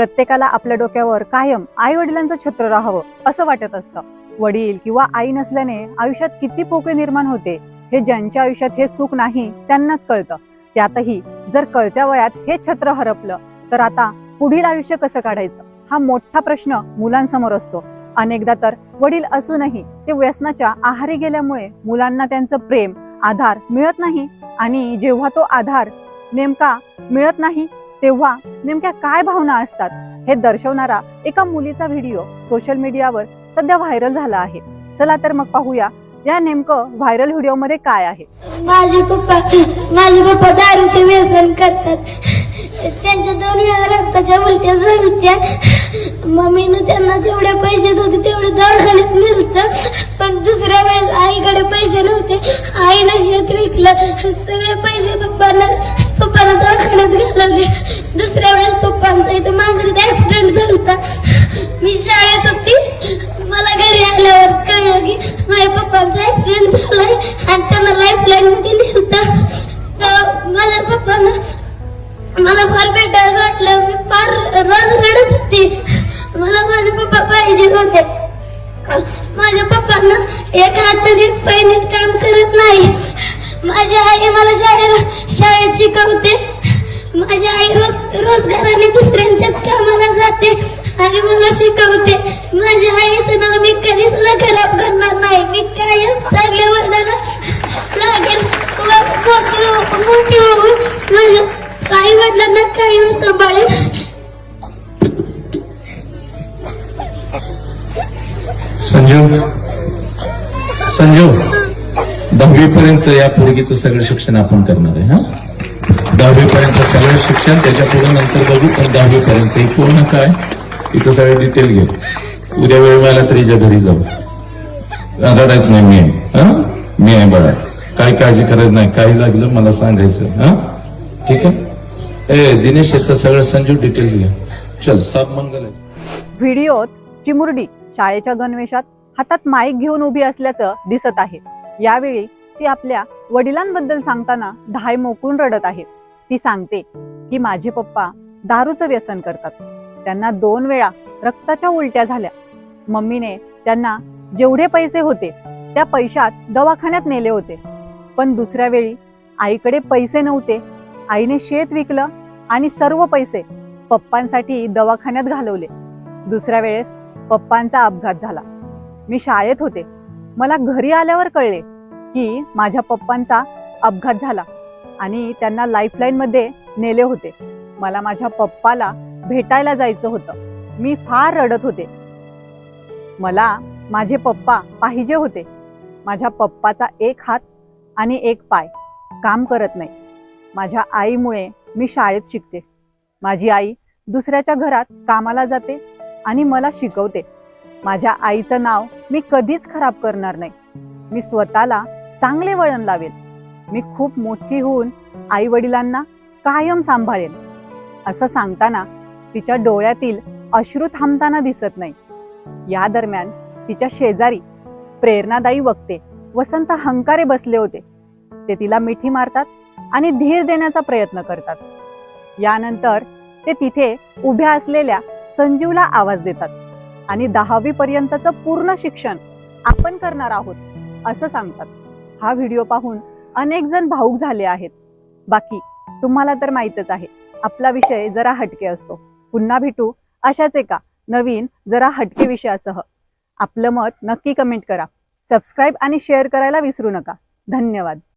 प्रत्येकाला आपल्या डोक्यावर कायम आई वडिलांचं छत्र राहावं असं वाटत असतं. वडील किंवा आई नसल्याने आयुष्यात किती पोकळी निर्माण होते हे ज्यांच्या आयुष्यात हे सुख नाही त्यांनाच कळतं. त्यातही जर कळत्या वयात हे छत्र हरपलं तर आता पुढील आयुष्य कसं काढायचं? हा मोठा प्रश्न मुलांसमोर असतो. अनेकदा तर वडील असूनही ते व्यसनाच्या आहारी गेल्यामुळे मुलांना त्यांचं प्रेम आधार मिळत नाही आणि जेव्हा तो आधार नेमका मिळत नाही तेव्हा नेमक्या काय भावना असतात हे दर्शवणारा एका मुलीचा व्हिडिओ सोशल मीडियावर सध्या व्हायरल झाला आहे. चला तर मग पाहूया या नेमकं व्हायरल व्हिडिओमध्ये काय आहे? माझे पप्पा माझे पप्पा दारूचे व्यसन करतात. त्यांच्या दोन वेळा रक्ताच्या उलट्या झाल्या मम्मीनं त्यांना जेवढे पैसे होते तेवढे दवाखान्यात नेलत. पण दुसऱ्या वेळेस आईकडे पैसे नव्हते. आईनं शेत विकलं. सगळे पैसे पप्पांना पप्पाला दवाखान्यात घालवले दुसऱ्या वेळेस पप्पांचा इथं मांजरीत ऍक्सिडेंट झालता मी शाळेत होती. मला घरी आल्यावर कळलं की माझ्या पप्पांचा ऍक्सिडेंट झालाय आणि त्यांना लाईफ लाईन मध्ये नेलतं. तर माझ्या पप्पांना मला फार भेटायचं वाटलं. मी फार रोज रडत होती. मला माझे पप्पा पाहिजे होते माझ्या पप्पांना एक हाताने पाय काम करत नाही. माझी आई मला शाळेला शाळेत शिकवते. माझी आई रोज रोजगाराने दुसऱ्यांच्याच कामाला जाते आणि मला शिकवते. माझ्या आईचं नाव मी कधी सुद्धा खराब करणार नाही. मी कायम चांगल्या वर्णाला लागेल. मोठी हो, होऊन माझ्या आई वडिलांना कायम सांभाळेल. संजीव संजीव दहावी पर्यंत या पोरगीचं सगळं शिक्षण आपण करणार आहे हा? दहावीपर्यंत सगळं शिक्षण त्याच्या पुढे नंतर बघू पण दहावीपर्यंत पूर्ण काय तिचं सगळं डिटेल घे. उद्या वेळ मिळाला तरी घरी जाऊ. रडायच नाही मी आहे. मी आहे बघा काय काळजी करायचं नाही. काही लागलं मला सांगायचं. हा? ठीक आहे? ए दिनेश याचं सगळं संजू डिटेल्स घ्या चल सब मंगल आहे. व्हिडिओत चिमुरडी शाळेच्या गणवेशात हातात माईक घेऊन उभी असल्याचं दिसत आहे. यावेळी ती आपल्या वडिलांबद्दल सांगताना धाय मोकून रडत आहे. ती सांगते की माझे पप्पा दारूचं व्यसन करतात. त्यांना दोन वेळा रक्ताच्या उलट्या झाल्या. मम्मीने त्यांना जेवढे पैसे होते त्या पैशात दवाखान्यात नेले होते. पण दुसऱ्या वेळी आईकडे पैसे नव्हते. आईने शेत विकलं आणि सर्व पैसे पप्पांसाठी दवाखान्यात घालवले. दुसऱ्या वेळेस पप्पांचा अपघात झाला. मी शाळेत होते. मला घरी आल्यावर कळले की माझ्या पप्पांचा अपघात झाला. आणि त्यांना लाईफलाईनमध्ये नेले होते. मला माझ्या पप्पाला भेटायला जायचं होतं. मी फार रडत होते. मला माझे पप्पा पाहिजे होते. माझ्या पप्पाचा एक हात आणि एक पाय काम करत नाही. माझ्या आईमुळे मी शाळेत शिकते. माझी आई दुसऱ्याच्या घरात कामाला जाते आणि मला शिकवते. माझ्या आईचं नाव मी कधीच खराब करणार नाही. मी स्वतःला चांगले वळण लावेल मी खूप मोठी होऊन आई वडिलांना कायम सांभाळेन. असं सांगताना तिच्या डोळ्यातील अश्रू थांबताना दिसत नाही. या दरम्यान तिच्या शेजारी प्रेरणादायी वक्ते वसंत हंकारे बसले होते. ते तिला मिठी मारतात आणि धीर देण्याचा प्रयत्न करतात. यानंतर ते तिथे उभ्या असलेल्या संजीवला आवाज देतात आणि दहावी पर्यंतचं पूर्ण शिक्षण आपण करणार आहोत असं सांगतात. हा व्हिडिओ पाहून अनेक जण भाऊक झाले आहेत. बाकी तुम्हाला तर माहीतच आहे आपला विषय जरा हटके असतो. पुन्हा भेटू अशाच एका नवीन जरा हटके विषयासह. आपलं मत नक्की कमेंट करा. सबस्क्राईब आणि शेअर करायला विसरू नका. धन्यवाद.